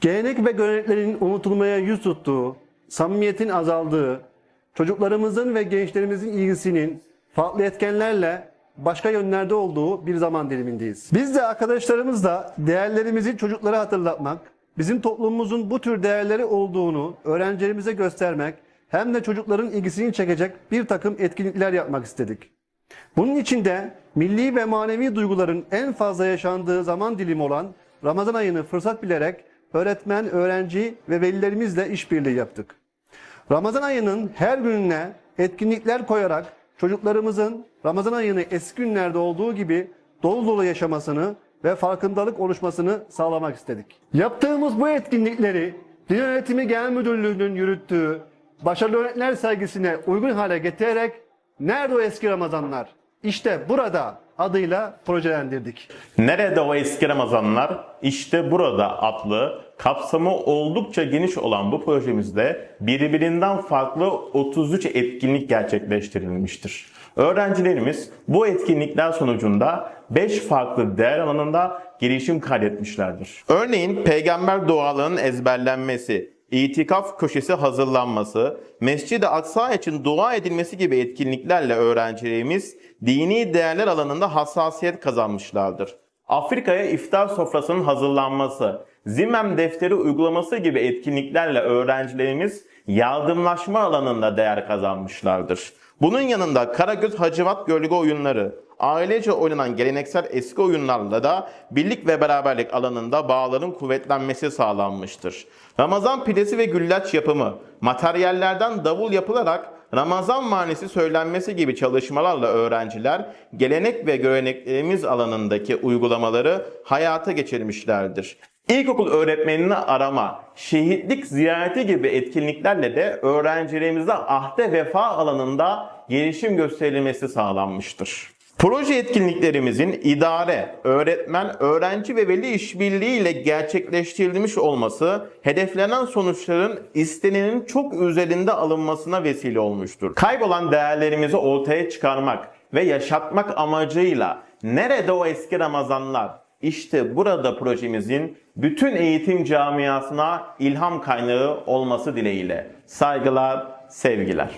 Gelenek ve göreneklerin unutulmaya yüz tuttuğu, samimiyetin azaldığı, çocuklarımızın ve gençlerimizin ilgisinin farklı etkenlerle başka yönlerde olduğu bir zaman dilimindeyiz. Biz de arkadaşlarımızla değerlerimizi çocuklara hatırlatmak, bizim toplumumuzun bu tür değerleri olduğunu öğrencilerimize göstermek, hem de çocukların ilgisini çekecek bir takım etkinlikler yapmak istedik. Bunun için de milli ve manevi duyguların en fazla yaşandığı zaman dilimi olan Ramazan ayını fırsat bilerek öğretmen, öğrenci ve velilerimizle işbirliği yaptık. Ramazan ayının her gününe etkinlikler koyarak çocuklarımızın Ramazan ayını eski günlerde olduğu gibi dolu dolu yaşamasını ve farkındalık oluşmasını sağlamak istedik. Yaptığımız bu etkinlikleri Din Yönetimi Genel Müdürlüğü'nün yürüttüğü başarılı öğretmenler sergisine uygun hale getirerek Nerede o eski Ramazanlar? İşte burada adıyla projelendirdik. Nerede o eski Ramazanlar? İşte burada adlı kapsamı oldukça geniş olan bu projemizde birbirinden farklı 33 etkinlik gerçekleştirilmiştir. Öğrencilerimiz bu etkinlikler sonucunda 5 farklı değer alanında gelişim kaydetmişlerdir. Örneğin peygamber dualarının ezberlenmesi, itikaf köşesi hazırlanması, Mescid-i Aksa için dua edilmesi gibi etkinliklerle öğrencilerimiz dini değerler alanında hassasiyet kazanmışlardır. Afrika'ya iftar sofrasının hazırlanması, Zimem defteri uygulaması gibi etkinliklerle öğrencilerimiz yardımlaşma alanında değer kazanmışlardır. Bunun yanında Karagöz Hacivat Gölge oyunları, ailece oynanan geleneksel eski oyunlarla da birlik ve beraberlik alanında bağların kuvvetlenmesi sağlanmıştır. Ramazan pidesi ve güllaç yapımı, materyallerden davul yapılarak Ramazan manisi söylenmesi gibi çalışmalarla öğrenciler gelenek ve göreneklerimiz alanındaki uygulamaları hayata geçirmişlerdir. İlkokul öğretmenini arama, şehitlik ziyareti gibi etkinliklerle de öğrencilerimize ahde vefa alanında gelişim gösterilmesi sağlanmıştır. Proje etkinliklerimizin idare, öğretmen, öğrenci ve veli işbirliği ile gerçekleştirilmiş olması hedeflenen sonuçların istenenin çok üzerinde alınmasına vesile olmuştur. Kaybolan değerlerimizi ortaya çıkarmak ve yaşatmak amacıyla nerede o eski Ramazanlar? İşte burada projemizin bütün eğitim camiasına ilham kaynağı olması dileğiyle. Saygılar, sevgiler.